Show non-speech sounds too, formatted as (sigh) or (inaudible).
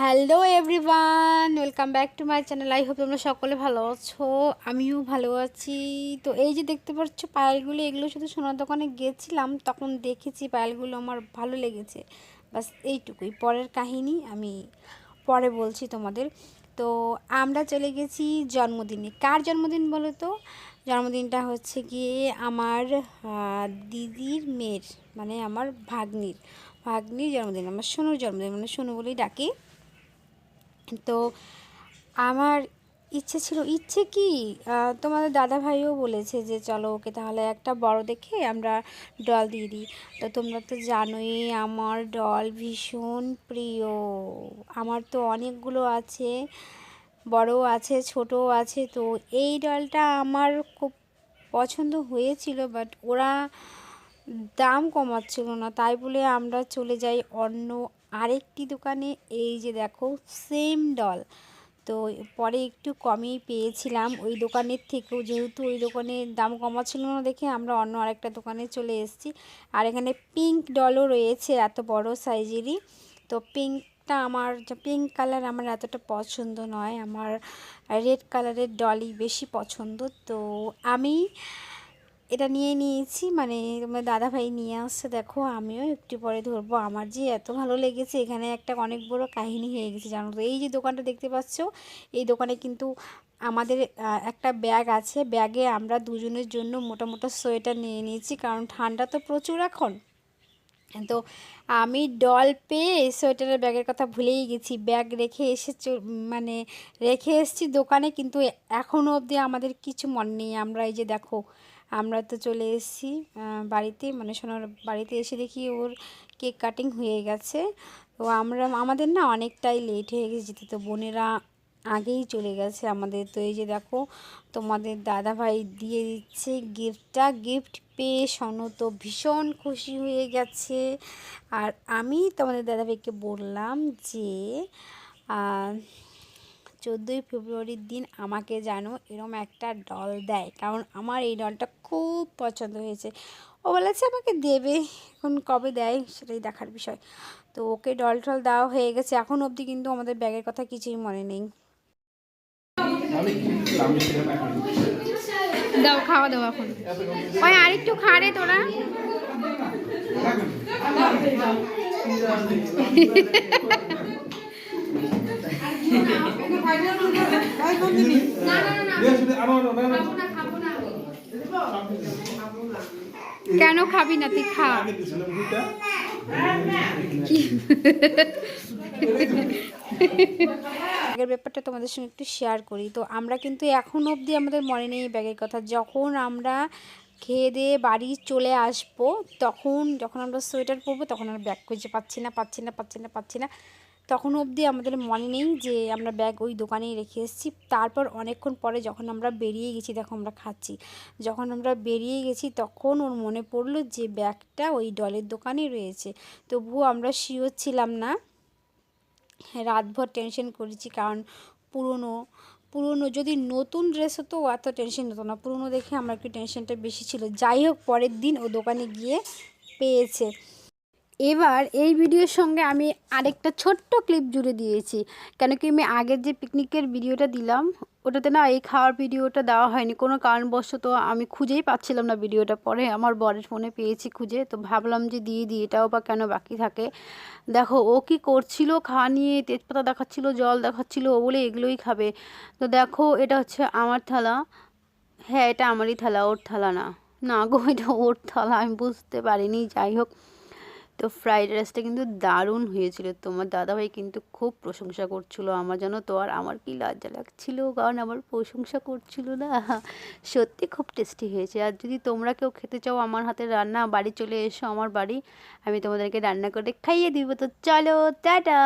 Hello everyone welcome back to my channel I hope তোমরা সকলে ভালো আছো। আমিও ভালো আছি। তো এই যে দেখতে পাচ্ছ, পায়েলগুলো, এগুলো শুধু সোনার দোকানে গেছিলাম তখন দেখেছি পায়েলগুলো আমার ভালো লেগেছে। বাস এইটুকুই। পরের কাহিনী আমি পরে বলছি তোমাদের। তো আমরা চলে গেছি জন্মদিনে। কার জন্মদিন বলো তো? জন্মদিনটা হচ্ছে গিয়ে আমার দিদির মেয়ের মানে আমার ভাগ্নির। ভাগ্নির জন্মদিন, আমার সোনুর জন্মদিন মানে সোনু বলেই ডাকি। তো আমার ইচ্ছে ছিল, ইচ্ছে কি? তোমাদের দাদা ভাইও বলেছে যে, চলো ওকে তাহলে একটা বড় দেখে আমরা ডল দিয়ে দিই। তো তোমরা তো জানোই আমার ডল ভীষণ প্রিয়। আমার তো অনেকগুলো আছে, বড়ও আছে, ছোটও আছে। তো এই ডলটা আমার খুব পছন্দ হয়েছিল, বাট ওরা দাম কমাচ্ছিল না। তাই বলে আমরা চলে যাই অন্য আরেকটি দোকানে এই যে দেখো সেম ডল তো পরে একটু কমই পেয়েছিলাম। ওই দোকানের থেকেও যেহেতু ওই দোকানে দাম কমাচ্ছিল না দেখে আমরা অন্য আরেকটা দোকানে চলে এসেছি। আর এখানে পিঙ্ক ডলও রয়েছে এত বড় সাইজেরই তো পিঙ্কটা আমার পিঙ্ক কালার আমার এতটা পছন্দ নয়। আমার রেড কালারের ডলই বেশি পছন্দ। তো আমি এটা নিয়ে নিয়েছি মানে তোমার দাদা ভাই নিয়ে আসছে, দেখো আমিও একটু পরে ধরবো। আমার যে এত ভালো লেগেছে, এখানে একটা অনেক বড় কাহিনী হয়ে গেছে, জানো তো। এই যে দোকানটা দেখতে পাচ্ছ, এই দোকানে কিন্তু আমাদের একটা ব্যাগ আছে। ব্যাগে আমরা দুজনের জন্য মোটা মোটা সোয়েটার নিয়ে নিয়েছি, কারণ ঠান্ডা তো প্রচুর এখন। তো আমি ডল পেয়ে সোয়েটারের ব্যাগের কথা ভুলেই গেছি। ব্যাগ রেখে এসে মানে রেখে এসেছি দোকানে, কিন্তু এখনও অবধি আমাদের কিছু মনে নেই। আমরা এই যে দেখো আমরা তো চলে এসেছি বাড়িতে। মানে সোনার বাড়িতে এসে দেখি ওর কেক কাটিং হয়ে গেছে। তো আমরা, আমাদের না অনেকটাই লেট হয়ে গেছে যেতে। তো বোনেরা আগেই চলে গেছে আমাদের। তো এই যে দেখো, তোমাদের দাদা ভাই দিয়ে দিচ্ছে গিফটটা গিফট পেয়ে সনু তো ভীষণ খুশি হয়ে গেছে। আর আমি তোমাদের দাদা ভাইকে বললাম যে চোদ্দোই ফেব্রুয়ারির দিন আমাকে যেন এরম একটা ডল দেয়। কারণ আমার এই ডলটা খুব পছন্দ হয়েছে। ও বলেছে আমাকে দেবে এখন কবে দেয় সেটাই দেখার বিষয়। তো ওকে ডল টল দেওয়া হয়ে গেছে। এখন অবধি কিন্তু আমাদের ব্যাগের কথা কিছুই মনে নেই। দাও খাওয়া দাও এখন। ওই আরেকটু খা রে তোরা। (laughs) কেন খাবি না? তুই খা। ব্যাগের ব্যাপারটা তোমাদের সঙ্গে একটু শেয়ার করি। তো আমরা কিন্তু এখন অবধি আমাদের মনে নেই ব্যাগের কথা। যখন আমরা খেয়ে দিয়ে বাড়ি চলে আসব তখন যখন আমরা সোয়েটার পরবো তখন আমরা ব্যাগ খুঁজে পাচ্ছি না পাচ্ছি না পাচ্ছি না পাচ্ছি না। তখন অবধি আমাদের মনে নেই যে আমরা ব্যাগ ওই দোকানেই রেখে এসেছি। তারপর অনেকক্ষণ পরে যখন আমরা বেরিয়ে গেছি, দেখো আমরা খাচ্ছি। যখন আমরা বেরিয়ে গেছি, তখন ওর মনে পড়ল যে ব্যাগটা ওই ডলের দোকানে রয়েছে। তবুও আমরা শিওর ছিলাম না। রাতভর টেনশন করেছি কারণ পুরনো পুরনো যদি নতুন ড্রেস হতো এত টেনশন হতো না। পুরনো দেখে আমার একটু টেনশনটা বেশি ছিল। যাই হোক, পরের দিন ও দোকানে গিয়ে পেয়েছে। এবার এই ভিডিওর সঙ্গে আমি আরেকটা ছোট্ট ক্লিপ জুড়ে দিয়েছি। কেন কি আমি আগের যে পিকনিকের ভিডিওটা দিলাম, ওটাতে না এই খাওয়ার ভিডিওটা দেওয়া হয়নি। কোনো কারণবশত আমি খুঁজেই পাচ্ছিলাম না ভিডিওটা। পরে আমার বরের ফোনে পেয়েছি খুঁজে, তো ভাবলাম যে দিয়ে দিই, এটাও বা কেন বাকি থাকে? দেখো, ও কি করছিল? খাওয়া নিয়ে তেজপাতা দেখাচ্ছিল, জল দেখাচ্ছিল, ও বলে এগুলোই খাবে। তো দেখো, এটা হচ্ছে আমার থালা। হ্যাঁ এটা আমারই থালা, ওর থালা না। না গো, এটা ওর থালা, আমি বুঝতে পারিনি। যাই হোক তো ফ্রাইড রাইসটা কিন্তু দারুণ হয়েছিল। তোমার দাদাভাই কিন্তু খুব প্রশংসা করছিল আমার যেন তো, আর আমার কি লজ্জা লাগছিল, কারণ আমার প্রশংসা করছিল না। সত্যি খুব টেস্টি হয়েছে। আর যদি তোমরা কেউ খেতে চাও আমার হাতে রান্না, বাড়ি চলে এসো আমার বাড়ি, আমি তোমাদেরকে রান্না করে খাইয়ে দিব। তো চলো, টাটা!